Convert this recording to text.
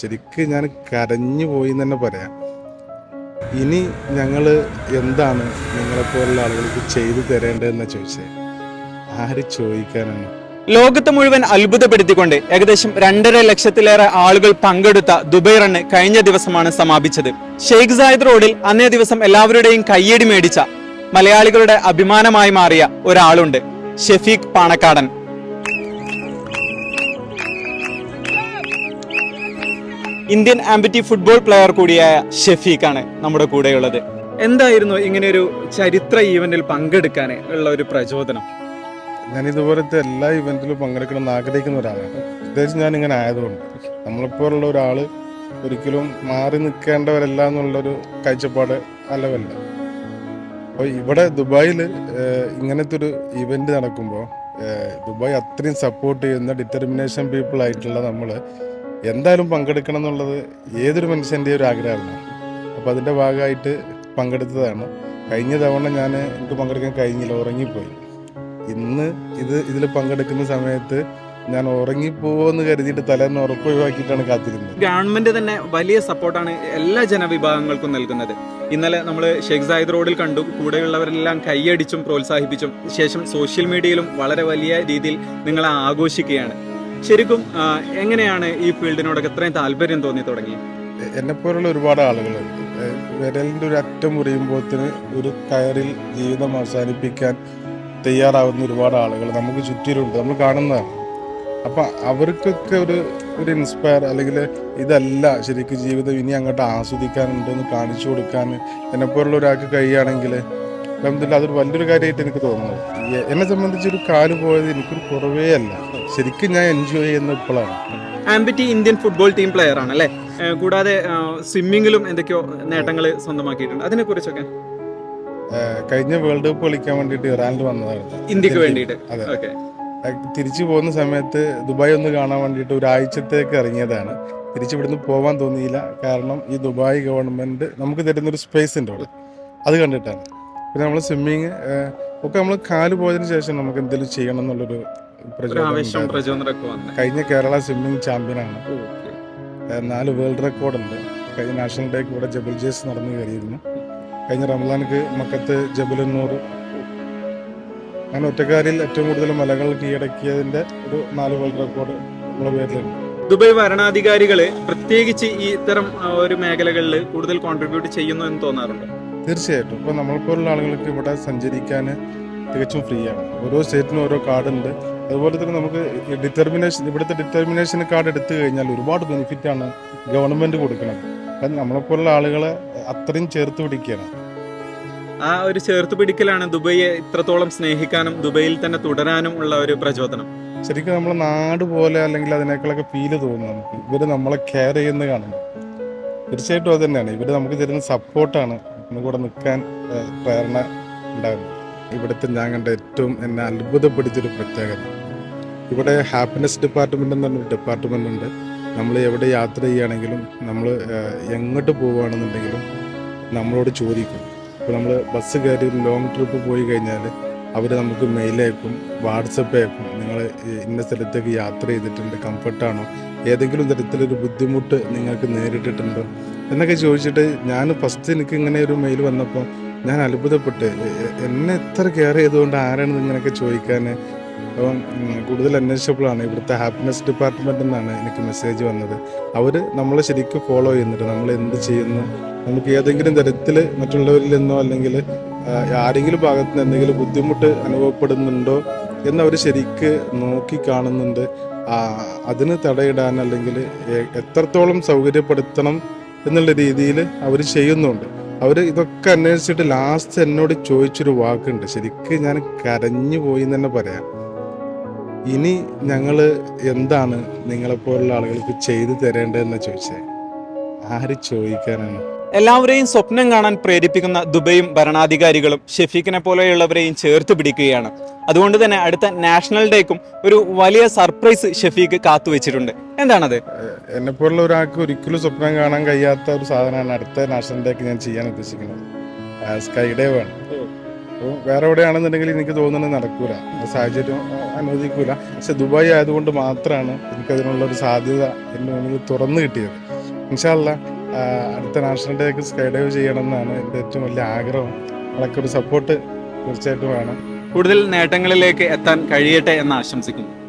ശരിക്ക് ഞാൻ കരഞ്ഞു പോയി എന്ന് തന്നെ പറയാം. ഇനി ഞങ്ങൾ എന്താണ് നിങ്ങളെപ്പോലുള്ള ആളുകൾക്ക് ചെയ്തു തരേണ്ടതെന്ന് ചോദിച്ചത് ആര് ചോദിക്കാനാണ്? ലോകത്ത് മുഴുവൻ അത്ഭുതപ്പെടുത്തിക്കൊണ്ട് ഏകദേശം രണ്ടര ലക്ഷത്തിലേറെ ആളുകൾ പങ്കെടുത്ത ദുബൈ റണ്ണ് കഴിഞ്ഞ ദിവസമാണ് സമാപിച്ചത്. ഷെയ്ഖ് സായിദ് റോഡിൽ അന്നേ ദിവസം എല്ലാവരുടെയും കയ്യടി മേടിച്ച മലയാളികളുടെ അഭിമാനമായി മാറിയ ഒരാളുണ്ട് Shafeeq Panakkadan. Indian amputee football player കൂടിയായ ഷെഫീഖാണ് നമ്മുടെ കൂടെയുള്ളത്. എന്തായിരുന്നു ഇങ്ങനെ ഒരു ചരിത്ര ഈവന്റിൽ പങ്കെടുക്കാൻ ഉള്ള ഒരു പ്രചോദനം? ഞാൻ ഇതുപോലത്തെ എല്ലാ ഇവന്റിലും പങ്കെടുക്കണം എന്ന് ആഗ്രഹിക്കുന്ന ഒരാളാണ്. പ്രത്യേകിച്ച് ഞാൻ ഇങ്ങനെ ആയതുകൊണ്ട്. നമ്മളിപ്പോഴുള്ള ഒരാൾ ഒരിക്കലും മാറി നിൽക്കേണ്ടവരല്ല എന്നുള്ളൊരു കാഴ്ചപ്പാട് അല്ലവല്ല. അപ്പോൾ ഇവിടെ ദുബായിൽ ഇങ്ങനത്തെ ഒരു ഇവന്റ് നടക്കുമ്പോൾ ദുബായ് അത്രയും സപ്പോർട്ട് ചെയ്യുന്ന ഡിറ്റർമിനേഷൻ പീപ്പിൾ ആയിട്ടുള്ള നമ്മൾ എന്തായാലും പങ്കെടുക്കണം എന്നുള്ളത് ഏതൊരു മനുഷ്യന്റെ ഒരു ആഗ്രഹമാണ്. അപ്പോൾ അതിന്റെ ഭാഗമായിട്ട് പങ്കെടുത്തതാണ്. കഴിഞ്ഞ തവണ ഞാൻ എനിക്ക് പങ്കെടുക്കാൻ കഴിഞ്ഞില്ല ഉറങ്ങിപ്പോയി. ഇന്ന് ഇത് ഇതിൽ പങ്കെടുക്കുന്ന സമയത്ത് ഞാൻ ഉറങ്ങിപ്പോവെന്ന് കരുതിയിട്ട് തലേന്ന് ഉറപ്പൊഴിവാക്കിയിട്ടാണ് കാത്തിരുന്നത്. ഗവൺമെന്റ് തന്നെ വലിയ സപ്പോർട്ടാണ് എല്ലാ ജനവിഭാഗങ്ങൾക്കും നൽകുന്നത്. ഇന്നലെ നമ്മൾ ഷെയ്ഖ് സായിദ് റോഡിൽ കണ്ടു കൂടെയുള്ളവരെല്ലാം കൈയടിച്ചും പ്രോത്സാഹിപ്പിച്ചും ശേഷം സോഷ്യൽ മീഡിയയിലും വളരെ വലിയ രീതിയിൽ നിങ്ങളെ ആഘോഷിക്കുകയാണ്. ശരിക്കും എങ്ങനെയാണ് ഈ ഫീൽഡിനോടൊക്കെ ഇത്രയും താല്പര്യം തോന്നി തുടങ്ങി? എന്നെപ്പോലുള്ള ഒരുപാട് ആളുകളുണ്ട് വിരലിന്റെ ഒരു അറ്റം മുറിയുമ്പോഴത്തിന് ഒരു കയറിൽ ജീവിതം അവസാനിപ്പിക്കാൻ തയ്യാറാവുന്ന ഒരുപാട് ആളുകൾ നമുക്ക് ചുറ്റിലുണ്ട്. നമ്മൾ കാണുന്നതാണ്. അപ്പം അവർക്കൊക്കെ ഒരു ഒരു ഇൻസ്പയർ അല്ലെങ്കിൽ ഇതല്ല ശരിക്കും ജീവിതം ഇനി അങ്ങോട്ട് ആസ്വദിക്കാനുണ്ടെന്ന് കാണിച്ചു കൊടുക്കാൻ എന്നെപ്പോലുള്ള ഒരാൾക്ക് കഴിയുകയാണെങ്കിൽ അലഹമില്ല അതൊരു വലിയൊരു കാര്യമായിട്ട് എനിക്ക് തോന്നുന്നത്. എന്നെ സംബന്ധിച്ച് ഒരു കാൽ പോയത് എനിക്കൊരു കുറവേ അല്ല. ശരിക്കും ഞാൻ എൻജോയ് ചെയ്യുന്ന ഇപ്പോഴാണ്. Amputee Indian football team player ആണ് അല്ലേ? കൂടാതെ സ്വിമ്മിങ്ങിലും എന്തൊക്കെയോ നേട്ടങ്ങൾ സ്വന്തമാക്കിയിട്ടുണ്ട്. അതിനെ കുറിച്ചൊക്കെ കഴിഞ്ഞ വേൾഡ് കപ്പ് കളിക്കാൻ വേണ്ടിയിട്ട് ഇറാനിൽ വന്നതാണ്. ഇന്ത്യയ്ക്ക് വേണ്ടിയിട്ട്? അതെ. തിരിച്ചു പോകുന്ന സമയത്ത് ദുബായ് ഒന്ന് കാണാൻ വേണ്ടിയിട്ട് ഒരാഴ്ചത്തേക്ക് ഇറങ്ങിയതാണ്. തിരിച്ചു പോവാൻ പോകാൻ തോന്നിയില്ല. കാരണം ഈ ദുബായ് ഗവൺമെന്റ് നമുക്ക് തരുന്നൊരു സ്പേസ് ഉണ്ട് അവിടെ. അത് കണ്ടിട്ടാണ്. പിന്നെ നമ്മൾ സ്വിമ്മിങ് ഒക്കെ നമ്മൾ കാൽ പോയതിന് ശേഷം നമുക്ക് എന്തെങ്കിലും ചെയ്യണം എന്നുള്ളൊരു പ്രചോദനം കഴിഞ്ഞ കേരള സ്വിമ്മിങ് ചാമ്പ്യനാണ് ആണ്. നാല് വേൾഡ് റെക്കോർഡുണ്ട് കഴിഞ്ഞ നാഷണൽ ഡേക്ക് ഇവിടെ ജബൽ ജേസ് നടന്നു കയറിയിരുന്നു. കഴിഞ്ഞ റംസാനക്ക് മക്കത്ത് ജബലുന്നൂർ. അങ്ങനെ ഒറ്റക്കാരിൽ ഏറ്റവും കൂടുതൽ മലകൾ കീഴടക്കിയതിന്റെ ഒരു നാല് വേൾഡ് റെക്കോർഡ് നമ്മുടെ പേരിലുണ്ട്. ദുബായ് ഭരണാധികാരികൾ പ്രത്യേകിച്ച് ഈ ഇത്തരം ഒരു മേഖലകളിൽ കൂടുതൽ കോൺട്രിബ്യൂട്ട് ചെയ്യുന്നു എന്ന് തോന്നാറുണ്ട്? തീർച്ചയായിട്ടും. ഇപ്പോൾ നമ്മളെപ്പോലുള്ള ആളുകൾക്ക് ഇവിടെ സഞ്ചരിക്കാൻ തികച്ചും ഫ്രീ ആണ് ഓരോ സ്റ്റേറ്റിനും ഓരോ കാർഡുണ്ട്. അതുപോലെ തന്നെ നമുക്ക് ഡിറ്റർമിനേഷൻ ഇവിടുത്തെ ഡിറ്റർമിനേഷൻ കാർഡ് എടുത്തു കഴിഞ്ഞാൽ ഒരുപാട് ബെനിഫിറ്റ് ആണ് ഗവൺമെന്റ് കൊടുക്കുന്നത്. അപ്പം നമ്മളെപ്പോലുള്ള ആളുകളെ അത്രയും ചേർത്ത് പിടിക്കുകയാണ്. ആ ഒരു ചേർത്ത് പിടിക്കലാണ് ദുബൈയെ ഇത്രത്തോളം സ്നേഹിക്കാനും ദുബൈയിൽ തന്നെ തുടരാനും ഉള്ള ഒരു പ്രചോദനം. ശരിക്കും നമ്മളെ നാട് പോലെ അല്ലെങ്കിൽ അതിനേക്കാളൊക്കെ ഫീൽ തോന്നുന്നു നമുക്ക്. ഇവർ നമ്മളെ കെയർ ചെയ്യുന്നത് കാണുന്നു. തീർച്ചയായിട്ടും അത് തന്നെയാണ്. ഇവർ നമുക്ക് തരുന്ന സപ്പോർട്ടാണ് കൂടെ നിൽക്കാൻ പ്രേരണ ഉണ്ടാകുന്നത് ഇവിടുത്തെ ഞാൻ കണ്ട ഏറ്റവും എന്നെ അത്ഭുതപ്പെടുത്തിയൊരു പ്രത്യേകത. ഇവിടെ ഹാപ്പിനെസ് ഡിപ്പാർട്ട്മെന്റ് എന്ന് പറഞ്ഞൊരു ഡിപ്പാർട്ട്മെന്റ് ഉണ്ട്. നമ്മൾ എവിടെ യാത്ര ചെയ്യുകയാണെങ്കിലും നമ്മൾ എങ്ങോട്ട് പോവുകയാണെന്നുണ്ടെങ്കിലും നമ്മളോട് ചോദിക്കും. ഇപ്പോൾ നമ്മൾ ബസ് കയറി ലോങ് ട്രിപ്പ് പോയി കഴിഞ്ഞാൽ അവർ നമുക്ക് മെയിൽ അയക്കും വാട്സപ്പ് അയക്കും. നിങ്ങൾ ഇന്ന സ്ഥലത്തേക്ക് യാത്ര ചെയ്തിട്ടുണ്ട് കംഫർട്ടാണോ ഏതെങ്കിലും തരത്തിലൊരു ബുദ്ധിമുട്ട് നിങ്ങൾക്ക് നേരിട്ടിട്ടുണ്ടോ? എന്നൊക്കെ ചോദിച്ചിട്ട് ഞാൻ ഫസ്റ്റ് എനിക്ക് ഇങ്ങനെ ഒരു മെയിൽ വന്നപ്പോൾ ഞാൻ അത്ഭുതപ്പെട്ട് എന്നെ എത്ര കെയർ ചെയ്തുകൊണ്ട് ആരാണ് ഇങ്ങനെയൊക്കെ ചോദിക്കാൻ അപ്പം കൂടുതൽ അന്വേഷിച്ചപ്പോഴാണ് ഇവിടുത്തെ ഹാപ്പിനെസ് ഡിപ്പാർട്ട്മെന്റിൽ നിന്നാണ് എനിക്ക് മെസ്സേജ് വന്നത്. അവർ നമ്മളെ ശരിക്കും ഫോളോ ചെയ്യുന്നുണ്ട്. നമ്മൾ എന്ത് ചെയ്യുന്നു? നമുക്ക് ഏതെങ്കിലും തരത്തിൽ മറ്റുള്ളവരിൽ നിന്നോ അല്ലെങ്കിൽ ആരെങ്കിലും ഭാഗത്ത് നിന്ന് എന്തെങ്കിലും ബുദ്ധിമുട്ട് അനുഭവപ്പെടുന്നുണ്ടോ എന്നവർ ശരിക്ക് നോക്കി കാണുന്നുണ്ട്. അതിന് തടയിടാൻ അല്ലെങ്കിൽ എത്രത്തോളം സൗകര്യപ്പെടുത്തണം എന്നുള്ള രീതിയിൽ അവർ ചെയ്യുന്നുണ്ട്. അവർ ഇതൊക്കെ അന്വേഷിച്ചിട്ട് ലാസ്റ്റ് എന്നോട് ചോദിച്ചൊരു വാക്കുണ്ട്. ശരിക്കും ഞാൻ കരഞ്ഞു പോയി തന്നെ പറയാം. ഇനി ഞങ്ങൾ എന്താണ് നിങ്ങളെപ്പോലുള്ള ആളുകൾക്ക് ചെയ്തു തരേണ്ടതെന്ന് ചോദിച്ചേ? ആര് ചോദിക്കാനാണ്? എല്ലാവരെയും സ്വപ്നം കാണാൻ പ്രേരിപ്പിക്കുന്ന ദുബൈയും ഭരണാധികാരികളും ഷെഫീഖിനെ പോലെയുള്ളവരെയും ചേർത്ത് പിടിക്കുകയാണ്. അതുകൊണ്ട് തന്നെ അടുത്ത നാഷണൽ ഡേക്കും ഒരു വലിയ സർപ്രൈസ് ഷെഫീഖ് കാത്തുവെച്ചിട്ടുണ്ട്. എന്താണത്? എന്നെ പോലുള്ള ഒരാൾക്ക് ഒരിക്കലും സ്വപ്നം കാണാൻ കഴിയാത്ത ഒരു സാധനമാണ് അടുത്ത നാഷണൽ ഡേക്ക് ഞാൻ ചെയ്യാൻ ഉദ്ദേശിക്കുന്നത്. സ്കൈ ഡേ വേണം. അപ്പോൾ വേറെ എവിടെയാണെന്നുണ്ടെങ്കിൽ എനിക്ക് തോന്നുന്നത് നടക്കൂല. സാഹചര്യം അനുവദിക്കൂല. പക്ഷെ ദുബായ് ആയതുകൊണ്ട് മാത്രമാണ് എനിക്കതിനുള്ള ഒരു സാധ്യത എന്റെ മുന്നിൽ തുറന്നു കിട്ടിയത്. ഇൻഷാല്ല അടുത്ത നാഷണൽ ഡേക്ക് സ്കൈ ഡൈവ് ചെയ്യണം എന്നാണ് എന്റെ ഏറ്റവും വലിയ ആഗ്രഹം. അതൊക്കെ ഒരു സപ്പോർട്ട് തീർച്ചയായിട്ടും വേണം. കൂടുതൽ നേട്ടങ്ങളിലേക്ക് എത്താൻ കഴിയട്ടെ എന്ന് ആശംസിക്കുന്നു.